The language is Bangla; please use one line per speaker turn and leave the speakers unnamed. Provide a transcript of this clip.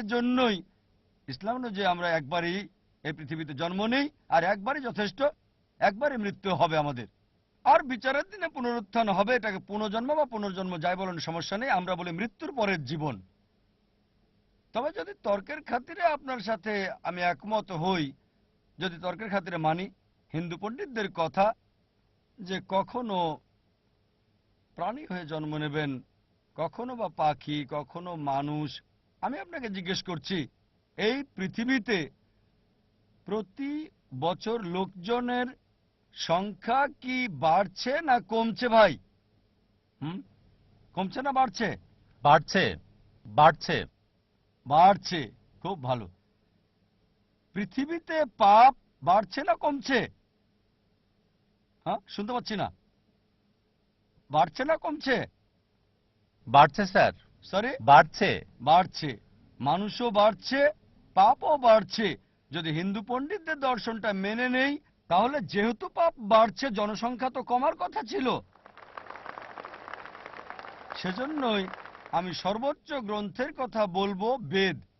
এজন্যই ইসলাম অনুযায়ী আমরা একবারই এই পৃথিবীতে জন্ম নেই, আর একবারই যথেষ্ট, একবারই মৃত্যু হবে আমাদের। আর বিচারের দিনে পুনরুত্থান হবে, এটাকে পুনর্জন্ম বা পুনর্জন্ম যাই বলেন, সমস্যা নেই, আমরা বলি মৃত্যুর পরের জীবন। তবে যদি তর্কের খাতিরে আপনার সাথে আমি একমত হই, যদি তর্কের খাতিরে মানি, হিন্দু পণ্ডিতদের কথা যে কখনো প্রাণী হয়ে জন্ম নেবেন, কখনো বা পাখি, কখনো মানুষ আমি আপনাকে জিজ্ঞেস করছি এই পৃথিবীতে প্রতি বছর লোকজনের সংখ্যা কি বাড়ছে না কমছে ভাই? হুম? কমছে না বাড়ছে?
বাড়ছে বাড়ছে।
বাড়ছে খুব ভালো। পৃথিবীতে পাপ বাড়ছে না কমছে? হ্যাঁ শুনতে পাচ্ছি না। বাড়ছে না কমছে?
বাড়ছে স্যার।
সরি
বাড়ছে।
বাড়ছে। মানুষও বাড়ছে, পাপও বাড়ছে। যদি হিন্দু পণ্ডিতদের দর্শনটা মেনে নেই, তাহলে যেহেতু পাপ বাড়ছে, জনসংখ্যা তো কমার কথা ছিল। সেজন্যই আমি সর্বোচ্চ গ্রন্থের কথা বলব, বেদ।